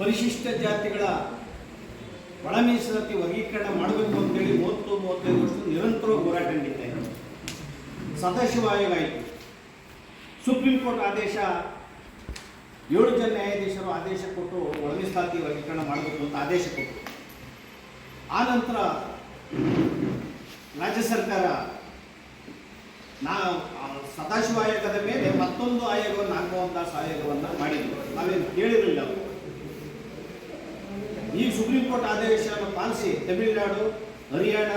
ಪರಿಶಿಷ್ಟ ಜಾತಿಗಳ ಒಳ ಮೀಸಲಾತಿ ವರ್ಗೀಕರಣ ಮಾಡಬೇಕು ಅಂತೇಳಿ ಮೂವತ್ತು ಮೂವತ್ತೈದು ವರ್ಷ ನಿರಂತರ ಹೋರಾಟ ನಡೀತಾ ಇದೆ. ಸದಾಶಿವ ಆಯೋಗ ಆಯಿತು ಸುಪ್ರೀಂ ಕೋರ್ಟ್ ಆದೇಶ, ಏಳು ಜನ ನ್ಯಾಯಾಧೀಶರು ಆದೇಶ ಕೊಟ್ಟು ಒಳ ಮೀಸಲಾತಿ ವರ್ಗೀಕರಣ ಮಾಡಬೇಕು ಅಂತ ಆದೇಶ ಕೊಟ್ಟರು. ಆ ನಂತರ ರಾಜ್ಯ ಸರ್ಕಾರ ನಾ ಸದಾಶಿವ ಆಯೋಗದ ಮೇಲೆ ಮತ್ತೊಂದು ಆಯೋಗವನ್ನು ನಾಗಮೋಹನ್ ದಾಸ್ ಆಯೋಗವನ್ನು ಮಾಡಿದ್ರು. ನಾವೇನು ಕೇಳಿರಲಿಲ್ಲ ಅವರು. ಈ ಸುಪ್ರೀಂ ಕೋರ್ಟ್ ಆದೇಶವನ್ನು ಪಾಲಿಸಿ ತಮಿಳುನಾಡು, ಹರಿಯಾಣ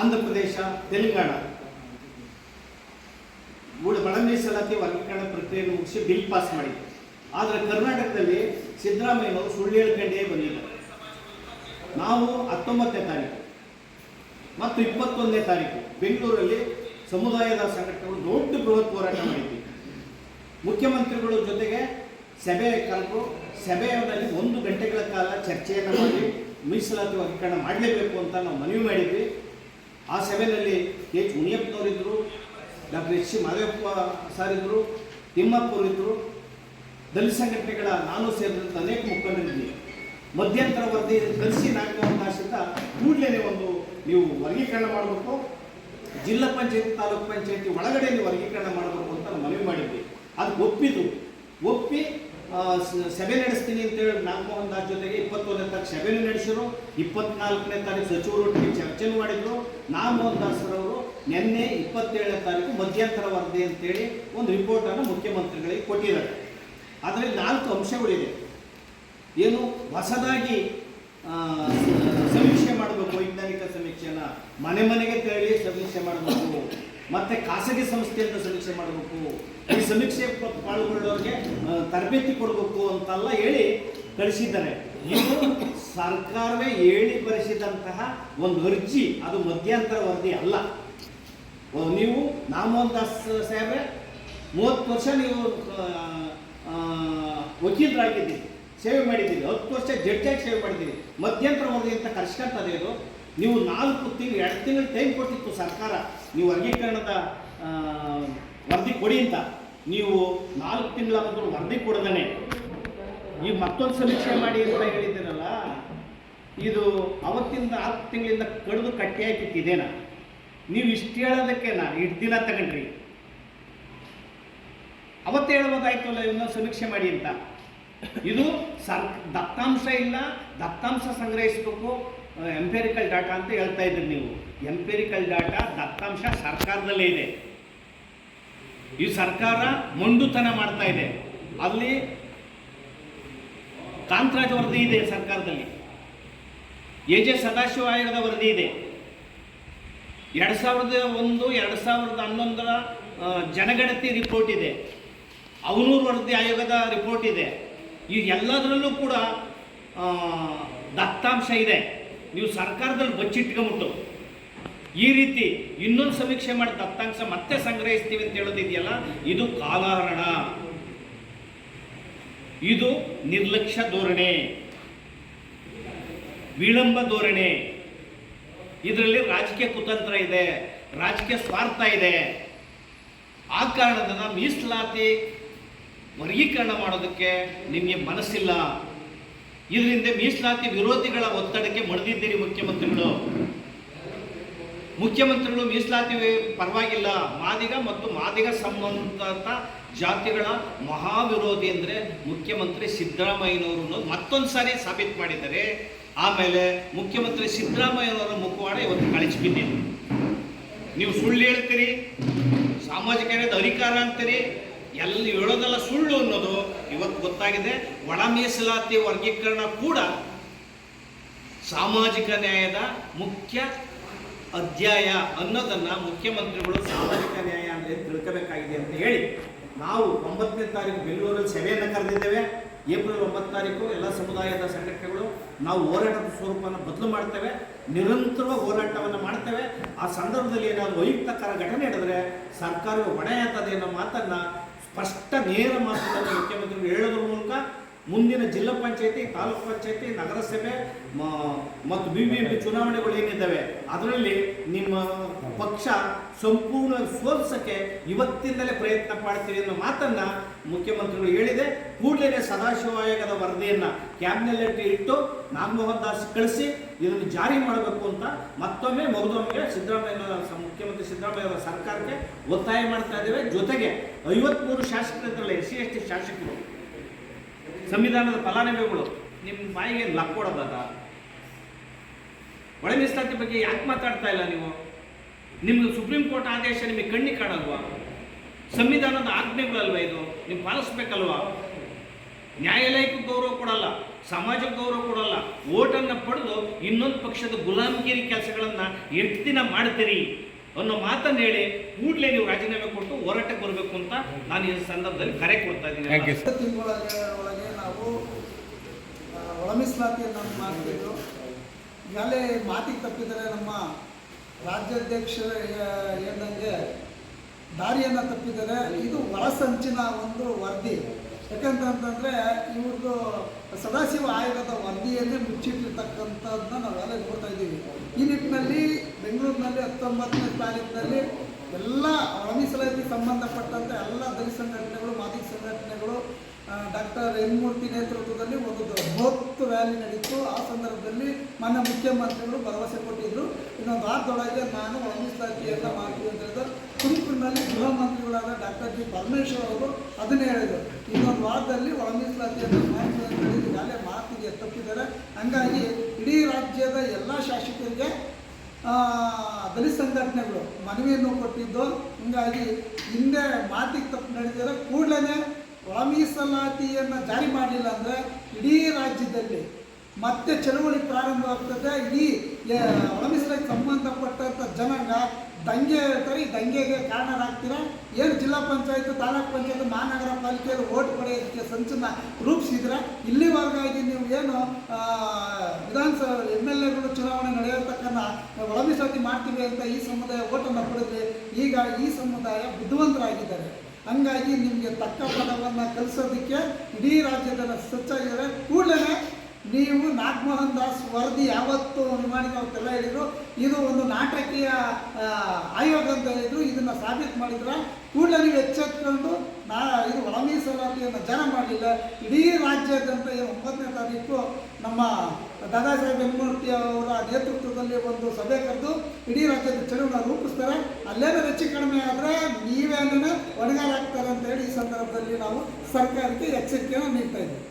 ಆಂಧ್ರ ಪ್ರದೇಶ ತೆಲಂಗಾಣ. ಮೂಡ ಬಡ ಮೀಸಲಾತಿ ವರ್ಗೀಕರಣ ಪ್ರಕ್ರಿಯೆಯನ್ನು ಮುಗಿಸಿ ಬಿಲ್ ಪಾಸ್ ಮಾಡಿದೆ ಆದರೆ ಕರ್ನಾಟಕದಲ್ಲಿ ಸಿದ್ದರಾಮಯ್ಯನವರು ಸುಳ್ಳು ಹೇಳ್ಕೊಂಡೇ ಬಂದಿಲ್ಲ. ನಾವು ಹತ್ತೊಂಬತ್ತನೇ ತಾರೀಕು ಮತ್ತು ಇಪ್ಪತ್ತೊಂದನೇ ತಾರೀಕು ಬೆಂಗಳೂರಲ್ಲಿ ಸಮುದಾಯದ ಸಂಘಟನೆಗಳು ದೊಡ್ಡ ಬೃಹತ್ ಹೋರಾಟ ಮಾಡಿದ್ವಿ. ಮುಖ್ಯಮಂತ್ರಿಗಳ ಜೊತೆಗೆ ಸಭೆ ಕರೆದು ಸಭೆಯಲ್ಲಿ ಒಂದು ಗಂಟೆಗಳ ಕಾಲ ಚರ್ಚೆಯನ್ನು ಮಾಡಿ ಮೀಸಲಾತಿ ವರ್ಗೀಕರಣ ಮಾಡಲೇಬೇಕು ಅಂತ ನಾವು ಮನವಿ ಮಾಡಿದ್ವಿ. ಆ ಸಭೆಯಲ್ಲಿ K H ಮುನಿಯಪ್ಪನವರಿದ್ದರು doctor H C Mahadevappa sir ಇದ್ದರು ತಿಮ್ಮಪ್ಪರಿದ್ದರು ದಲಿತ ಸಂಘಟನೆಗಳ ನಾನು ಸೇರಿದಂಥ ಅನೇಕ ಮುಖಂಡರಿದ್ವಿ. ಮಧ್ಯಂತರ ವರದಿ ಕಲಿಸಿ ನಾಗಮೋಹನ್ ಆಶ್ರಿತ ಕೂಡಲೇ ಒಂದು ನೀವು ವರ್ಗೀಕರಣ ಮಾಡಬೇಕು. ಜಿಲ್ಲಾ ಪಂಚಾಯತಿ, ತಾಲೂಕು ಪಂಚಾಯತಿ ಒಳಗಡೆ ವರ್ಗೀಕರಣ ಮಾಡಬೇಕು ಅಂತ ನಾವು ಮನವಿ ಮಾಡಿದ್ವಿ. ಅದು ಒಪ್ಪಿದ್ದು. ಒಪ್ಪಿ ಸಭೆ ನಡೆಸ್ತೀನಿ ಅಂತೇಳಿ ನಾಗಮೋಹನ್ ದಾಸ್ ಜೊತೆಗೆ ಇಪ್ಪತ್ತೊಂದನೇ ತಾರೀಕು ಸಭೆನೂ ನಡೆಸಿದ್ರು. ಇಪ್ಪತ್ನಾಲ್ಕನೇ ತಾರೀಕು ಸಚಿವರೊಟ್ಟಿಗೆ ಚರ್ಚೆನೂ ಮಾಡಿದ್ರು. ನಾಗಮೋಹನ್ ಅವರು ನಿನ್ನೆ ಇಪ್ಪತ್ತೇಳನೇ ತಾರೀಕು ಮಧ್ಯಂತರ ವರದಿ ಅಂತೇಳಿ ಒಂದು ರಿಪೋರ್ಟನ್ನು ಮುಖ್ಯಮಂತ್ರಿಗಳಿಗೆ ಕೊಟ್ಟಿದ್ದಾರೆ. ಅದರಲ್ಲಿ ನಾಲ್ಕು ಅಂಶಗಳಿದೆ. ಏನು? ಹೊಸದಾಗಿ ಸಮೀಕ್ಷೆ ಮಾಡಬೇಕು ವೈಜ್ಞಾನಿಕ ಸಮೀಕ್ಷೆಯನ್ನು. ಮನೆ ಮನೆಗೆ ತೆರಳಿ ಸಮೀಕ್ಷೆ ಮಾಡಬೇಕು. ಮತ್ತೆ ಖಾಸಗಿ ಸಂಸ್ಥೆಯಿಂದ ಸಮೀಕ್ಷೆ ಮಾಡಬೇಕು. ಈ ಸಮೀಕ್ಷೆ ಪಾಲ್ಗೊಳ್ಳೋರಿಗೆ ತರಬೇತಿ ಕೊಡಬೇಕು ಅಂತೆಲ್ಲ ಹೇಳಿ ಕಳಿಸಿದ್ದಾರೆ. ಇದು ಸರ್ಕಾರವೇ ಹೇಳಿ ಬರೆಸಿದಂತಹ ಒಂದು ಅರ್ಜಿ, ಅದು ಮಧ್ಯಂತರ ವರದಿ ಅಲ್ಲ. ನೀವು ನಾಮೋಹನ್ ದಾಸ್ ಸಾಹೇಬ್ರೆ, ಮೂವತ್ತು ವರ್ಷ ನೀವು ವಕೀಲರಾಗಿದ್ದೀರಿ, ಸೇವೆ ಮಾಡಿದ್ದೀರಿ. ಹತ್ತು ವರ್ಷ ಜಡ್ಜಾಗಿ ಸೇವೆ ಮಾಡಿದ್ದೀರಿ. ಮಧ್ಯಂತರ ವರದಿ ಅಂತ ಕರ್ಸ್ಕೊಂತದೆ ಇದು. ನೀವು ನಾಲ್ಕು ತಿಂಗಳು, ಎರಡು ತಿಂಗಳು ಟೈಮ್ ಕೊಟ್ಟಿತ್ತು ಸರ್ಕಾರ, ನೀವು ವರ್ಗೀಕರಣದ ವರದಿ ಕೊಡಿ ಅಂತ. ನೀವು ನಾಲ್ಕು ತಿಂಗಳ ಮೊದಲು ವರದಿ ಕೊಡದೇ ನೀವು ಮತ್ತೊಂದು ಸಮೀಕ್ಷೆ ಮಾಡಿ ಅಂತ ಹೇಳಿದ್ದೀರಲ್ಲ, ಇದು ಅವತ್ತಿಂದ ಹತ್ತು ತಿಂಗಳಿಂದ ಕಡಿದು ಕಟ್ಟಿ ಹಾಕಿಟ್ಟಿದ್ದೇನಾ. ನೀವು ಇಷ್ಟು ಹೇಳೋದಕ್ಕೆ ನಾ ಇಷ್ಟು ದಿನ ತಗೊಂಡ್ರಿ. ಅವತ್ತು ಹೇಳ್ಬೋದಾಯ್ತಲ್ಲ, ಇನ್ನೊಂದು ಸಮೀಕ್ಷೆ ಮಾಡಿ ಅಂತ. ಇದು ಸರ್ ದತ್ತಾಂಶ ಇಲ್ಲ, ದತ್ತಾಂಶ ಸಂಗ್ರಹಿಸಬೇಕು ಎಂಪೆರಿಕಲ್ ಡಾಟಾ ಅಂತ ಹೇಳ್ತಾ ಇದ್ರಿ ನೀವು. ಎಂಪೇರಿಕಲ್ ಡಾಟಾ ದತ್ತಾಂಶ ಸರ್ಕಾರದಲ್ಲೇ ಇದೆ. ಈ ಸರ್ಕಾರ ಮೊಂಡುತನ ಮಾಡ್ತಾ ಇದೆ. ಅಲ್ಲಿ ಕಾಂತರಾಜ್ ವರದಿ ಇದೆ ಸರ್ಕಾರದಲ್ಲಿ. ಎ ಜೆ ಸದಾಶಿವ ಆಯೋಗದ ವರದಿ ಇದೆ. ಎರಡು ಸಾವಿರದ ಒಂದು, ಎರಡು ಸಾವಿರದ ಹನ್ನೊಂದರ ಜನಗಣತಿ ರಿಪೋರ್ಟ್ ಇದೆ. ಅವನೂರು ವರದಿ ಆಯೋಗದ ರಿಪೋರ್ಟ್ ಇದೆ. ಈ ಎಲ್ಲದರಲ್ಲೂ ಕೂಡ ದತ್ತಾಂಶ ಇದೆ. ನೀವು ಸರ್ಕಾರದಲ್ಲಿ ಬಚ್ಚಿಟ್ಕೊಂಬಿಟ್ಟು ಈ ರೀತಿ ಇನ್ನೊಂದು ಸಮೀಕ್ಷೆ ಮಾಡಿ ದತ್ತಾಂಶ ಮತ್ತೆ ಸಂಗ್ರಹಿಸ್ತೀವಿ ಅಂತ ಹೇಳೋದಿದೆಯಲ್ಲ, ಇದು ಕಾಲಹರಣ. ಇದು ನಿರ್ಲಕ್ಷ್ಯ ಧೋರಣೆ. ವಿಳಂಬ ಧೋರಣೆ. ಇದರಲ್ಲಿ ರಾಜಕೀಯ ಕುತಂತ್ರ ಇದೆ, ರಾಜಕೀಯ ಸ್ವಾರ್ಥ ಇದೆ. ಆ ಕಾರಣದಿಂದ ಮೀಸಲಾತಿ ವರ್ಗೀಕರಣ ಮಾಡೋದಕ್ಕೆ ನಿಮಗೆ ಮನಸ್ಸಿಲ್ಲ. ಇದರಿಂದ ಮೀಸಲಾತಿ ವಿರೋಧಿಗಳ ಒತ್ತಡಕ್ಕೆ ಮಣಿದಿದ್ದೀರಿ ಮುಖ್ಯಮಂತ್ರಿಗಳು. ಮುಖ್ಯಮಂತ್ರಿಗಳು ಮೀಸಲಾತಿ ಪರವಾಗಿಲ್ಲ. ಮಾದಿಗ ಮತ್ತು ಮಾದಿಗ ಸಂಬಂಧ ಜಾತಿಗಳ ಮಹಾವಿರೋಧಿ ಅಂದರೆ ಮುಖ್ಯಮಂತ್ರಿ ಸಿದ್ದರಾಮಯ್ಯನವರು ಮತ್ತೊಂದು ಸಾರಿ ಸಾಬೀತು ಮಾಡಿದ್ದಾರೆ. ಆಮೇಲೆ ಮುಖ್ಯಮಂತ್ರಿ ಸಿದ್ದರಾಮಯ್ಯನವರ ಮುಖವಾಡ ಇವತ್ತು ಕಳಿಸ್ಬಿದ್ದೀನಿ ನೀವು ಸುಳ್ಳು ಹೇಳ್ತೀರಿ, ಸಾಮಾಜಿಕ ಅಧಿಕಾರ ಅಂತೀರಿ ಎಲ್ಲಿ ಹೇಳೋದೆಲ್ಲ ಸುಳ್ಳು ಅನ್ನೋದು ಇವತ್ತು ಗೊತ್ತಾಗಿದೆ. ಒಳ ಮೀಸಲಾತಿ ವರ್ಗೀಕರಣ ಕೂಡ ಸಾಮಾಜಿಕ ನ್ಯಾಯದ ಮುಖ್ಯ ಅಧ್ಯಾಯ ಅನ್ನೋದನ್ನ ಮುಖ್ಯಮಂತ್ರಿಗಳು ಸಾಮಾಜಿಕ ನ್ಯಾಯ ಅಂದರೆ ತಿಳ್ಕೋಬೇಕಾಗಿದೆ ಅಂತ ಹೇಳಿ ನಾವು ಒಂಬತ್ತನೇ ತಾರೀಕು ಬೆಂಗಳೂರಲ್ಲಿ ಸಭೆಯನ್ನು ಕರೆದಿದ್ದೇವೆ. ಏಪ್ರಿಲ್ ಒಂಬತ್ತು ತಾರೀಕು ಎಲ್ಲ ಸಮುದಾಯದ ಸಂಘಟನೆಗಳು ನಾವು ಹೋರಾಟದ ಸ್ವರೂಪವನ್ನು ಬದಲು ಮಾಡ್ತೇವೆ. ನಿರಂತರ ಹೋರಾಟವನ್ನು ಮಾಡ್ತೇವೆ. ಆ ಸಂದರ್ಭದಲ್ಲಿ ಏನಾದರೂ ವೈಯಕ್ತಕರ ಘಟನೆ ನಡೆದರೆ ಸರ್ಕಾರವು ಹೊಣೆ ಅನ್ನೋ ಮಾತನ್ನು ಸ್ಪಷ್ಟ ನೇರ ಮಾತುಗಳನ್ನು ಮುಖ್ಯಮಂತ್ರಿಗಳು ಹೇಳೋದ್ರ ಮೂಲಕ ಮುಂದಿನ ಜಿಲ್ಲಾ ಪಂಚಾಯತಿ, ತಾಲೂಕು ಪಂಚಾಯತಿ, ನಗರಸಭೆ ಮತ್ತು ಬಿ ಬಿ ಎಂ ಪಿ ಚುನಾವಣೆಗಳು ಏನಿದ್ದಾವೆ, ಅದರಲ್ಲಿ ನಿಮ್ಮ ಪಕ್ಷ ಸಂಪೂರ್ಣ ಸೋಲ್ಸಕ್ಕೆ ಇವತ್ತಿಂದಲೇ ಪ್ರಯತ್ನ ಮಾಡ್ತೀವಿ ಅನ್ನೋ ಮಾತನ್ನ ಮುಖ್ಯಮಂತ್ರಿಗಳು ಹೇಳಿದೆ. ಕೂಡಲೇ ಸದಾಶಿವ ಆಯೋಗದ ವರದಿಯನ್ನ ಕ್ಯಾಬಿನೆಟ್ ಇಟ್ಟು ನಾಗಮೋಹನ್ ದಾಸ್ ಕಳಿಸಿ ಇದನ್ನು ಜಾರಿ ಮಾಡಬೇಕು ಅಂತ ಮತ್ತೊಮ್ಮೆ ಮಗದೊಮ್ಮೆಗೆ ಸಿದ್ದರಾಮಯ್ಯ ಮುಖ್ಯಮಂತ್ರಿ ಸಿದ್ದರಾಮಯ್ಯ ಅವರ ಸರ್ಕಾರಕ್ಕೆ ಒತ್ತಾಯ ಮಾಡ್ತಾ ಇದ್ದೇವೆ. ಜೊತೆಗೆ ಐವತ್ಮೂರು ಶಾಸಕರಿದ್ರಲ್ಲ ಎಸ್ ಸಿ, ಎಸ್ ಟಿ ಶಾಸಕರು. ಸಂವಿಧಾನದ ಫಲಾನುಭವಿಗಳು ನಿಮ್ಮ ಬಾಯಿಗೆ ಲಕ್ ಕೊಡೋದದ ಒಳ ಮೀಸಲಾತಿ ಬಗ್ಗೆ ಯಾಕೆ ಮಾತಾಡ್ತಾ ಇಲ್ಲ ನೀವು? ನಿಮ್ಗೆ ಸುಪ್ರೀಂ ಕೋರ್ಟ್ ಆದೇಶ ನಿಮಗೆ ಕಣ್ಣಿಗೆ ಕಾಣಲ್ವಾ? ಸಂವಿಧಾನದ ಆಜ್ಞೆಗಳಲ್ವಾ ಇದು? ನೀವು ಪಾಲಿಸ್ಬೇಕಲ್ವಾ? ನ್ಯಾಯಾಲಯಕ್ಕೂ ಗೌರವ ಕೊಡಲ್ಲ ಸಮಾಜಕ್ಕೆ ಗೌರವ ಕೊಡಲ್ಲ. ಓಟನ್ನು ಪಡೆದು ಇನ್ನೊಂದು ಪಕ್ಷದ ಗುಲಾಮಗಿರಿ ಕೆಲಸಗಳನ್ನು ಎಷ್ಟು ದಿನ ಮಾಡ್ತೀರಿ ಅನ್ನೋ ಮಾತನ್ನು ಹೇಳಿ ಕೂಡಲೇ ನೀವು ರಾಜೀನಾಮೆ ಕೊಟ್ಟು ಹೋರಾಟಕ್ಕೆ ಬರಬೇಕು ಅಂತ ನಾನು ಈ ಸಂದರ್ಭದಲ್ಲಿ ಕರೆ ಕೊಡ್ತಾ ಥ್ಯಾಂಕ್ ಯು ಇದ್ದೀನಿ ನಾವು ಒಳ ಮೀಸಲಾತಿಯನ್ನು ಈಗಾಗಲೇ ಮಾತಿಗೆ ತಪ್ಪಿದರೆ ನಮ್ಮ ರಾಜ್ಯಾಧ್ಯಕ್ಷರ ಏನಂದರೆ ದಾರಿಯನ್ನು ತಪ್ಪಿದರೆ ಇದು ಒಳಸಂಚಿನ ಒಂದು ವರದಿ. ಯಾಕಂತಂತಂದರೆ ಇವ್ರದ್ದು ಸದಾಶಿವ ಆಯೋಗದ ವರದಿಯನ್ನೇ ಮುಚ್ಚಿಟ್ಟಿರ್ತಕ್ಕಂಥದ್ದನ್ನ ನಾವೆಲ್ಲ ನೋಡ್ತಾ ಇದ್ದೀವಿ. ಈ ನಿಟ್ಟಿನಲ್ಲಿ ಬೆಂಗಳೂರಿನಲ್ಲಿ ಹತ್ತೊಂಬತ್ತನೇ ತಾರೀಕಿನಲ್ಲಿ ಎಲ್ಲ ಒಳ ಸಂಬಂಧಪಟ್ಟಂತೆ ಎಲ್ಲ ದಲಿತ ಸಂಘಟನೆಗಳು ಮಾತಿ ಸಂಘಟನೆಗಳು ಡಾಕ್ಟರ್ ಎನ್ ಮೂರ್ತಿ ನೇತೃತ್ವದಲ್ಲಿ ಒಂದು ಬೃಹತ್ ವ್ಯಾಲಿ ನಡೀತು. ಆ ಸಂದರ್ಭದಲ್ಲಿ ಮಾನ್ಯ ಮುಖ್ಯಮಂತ್ರಿಗಳು ಭರವಸೆ ಕೊಟ್ಟಿದ್ದರು ಇನ್ನೊಂದು ವಾರದೊಳಗೆ ನಾನು ಅಂತ ಮಾಡ್ತೀವಿ ಅಂತ ಹೇಳಿದ್ರು. ತುಮಕೂರಿನಲ್ಲಿ ಗೃಹ ಮಂತ್ರಿಗಳಾದ ಡಾಕ್ಟರ್ ಜಿ. ಪರಮೇಶ್ವರ್ ಅವರು ಅದನ್ನೇ ಹೇಳಿದರು. ಇನ್ನೊಂದು ವಾರದಲ್ಲಿ ಒಳ ಮೀಸಲಾತಿಯನ್ನು ಮಾಡ್ತೀವಿ ಅಂತ ಹೇಳಿ ಈಗಾಗಲೇ ಮಾತಿಗೆ ತಪ್ಪಿದ್ದಾರೆ. ಹಂಗಾಗಿ ಇಡೀ ರಾಜ್ಯದ ಎಲ್ಲ ಶಾಸಕರಿಗೆ ದಲಿತ ಸಂಘಟನೆಗಳು ಮನವಿಯನ್ನು ಕೊಟ್ಟಿದ್ದು. ಹಿಂಗಾಗಿ ಹಿಂದೆ ಮಾತಿಗೆ ತಪ್ಪು ನಡೆದಿದ್ದಾರೆ ಕೂಡಲೇ ಒಳ ಮೀಸಲಾತಿಯನ್ನು ಜಾರಿ ಮಾಡಲಿಲ್ಲ ಅಂದರೆ ಇಡೀ ರಾಜ್ಯದಲ್ಲಿ ಮತ್ತೆ ಚಳುವಳಿ ಪ್ರಾರಂಭವಾಗ್ತದೆ ಇಡೀ ಒಳಮೀಸಲಾತಿ ಒಳ ಸಂಬಂಧಪಟ್ಟಂಥ ಜನಾಂಗ ದಂಗೆ ಹೇಳ್ತಾರೆ. ಈ ದಂಗೆಗೆ ಕಾರಣರಾಗ್ತೀರಾ? ಏನು ಜಿಲ್ಲಾ ಪಂಚಾಯತ್, ತಾಲೂಕ್ ಪಂಚಾಯತ್, ಮಹಾನಗರ ಪಾಲಿಕೆಯಲ್ಲಿ ಓಟ್ ಪಡೆಯೋದಕ್ಕೆ ಸಂಚನ್ನು ರೂಪಿಸಿದ್ರೆ ಇಲ್ಲಿವರೆಗಾಗಿ ನೀವು ಏನು ವಿಧಾನಸಭಾ ಎಂ ಎಲ್ ಎಗಳು ಚುನಾವಣೆ ನಡೆಯತಕ್ಕಂಥ ಒಳಮೀಸಲಾತಿ ಮಾಡ್ತೀವಿ ಅಂತ ಈ ಸಮುದಾಯ ಓಟನ್ನು ಪಡೆದ್ರೆ ಈಗ ಈ ಸಮುದಾಯ ಬುದ್ಧಿವಂತರಾಗಿದ್ದಾರೆ ಹಂಗಾಗಿ ನಿಮಗೆ ತಕ್ಕ ಪದವನ್ನು ಕಲಿಸೋದಕ್ಕೆ ಇಡೀ ರಾಜ್ಯದ ಸ್ವಚ್ಛಾಗಿದ್ದಾರೆ ಕೂಡಲೇ ನೀವು ನಾಗಮೋಹನ್ ದಾಸ್ ವರದಿ ಯಾವತ್ತು ಮಾಡಿ ಅವತ್ತೆಲ್ಲ ಹೇಳಿದ್ರು, ಇದು ಒಂದು ನಾಟಕೀಯ ಆಯೋಗ ಅಂತ ಹೇಳಿದ್ರು, ಇದನ್ನು ಸಾಬೀತು ಮಾಡಿದ್ರೆ ಕೂಡಲೇ ನೀವು ಎಚ್ಚೆತ್ಕೊಂಡು ನಾ ಇದು ಒಳ ಮೀಸಲಾತಿಯನ್ನು ಜನ ಮಾಡಲಿಲ್ಲ. ಇಡೀ ರಾಜ್ಯಾದ್ಯಂತ ಏನು ಒಂಬತ್ತನೇ ತಾರೀಕು ನಮ್ಮ ದಾದಾ ಸಾಹೇಬ್ ಅವರ ನೇತೃತ್ವದಲ್ಲಿ ಒಂದು ಸಭೆ ಕರೆದು ಇಡೀ ರಾಜ್ಯದ ಚಳುವಳಿ ರೂಪಿಸ್ತಾರೆ. ಅಲ್ಲೇನೋ ಹೆಚ್ಚು ಕಡಿಮೆ ಆದರೆ ನೀವೇನೇ ಒಣಗಾಲಾಗ್ತಾರೆ ಅಂತ ಹೇಳಿ ಈ ಸಂದರ್ಭದಲ್ಲಿ ನಾವು ಸರ್ಕಾರಕ್ಕೆ ಎಚ್ಚರಿಕೆಯನ್ನು ನೀಡ್ತಾ ಇದ್ದೀವಿ.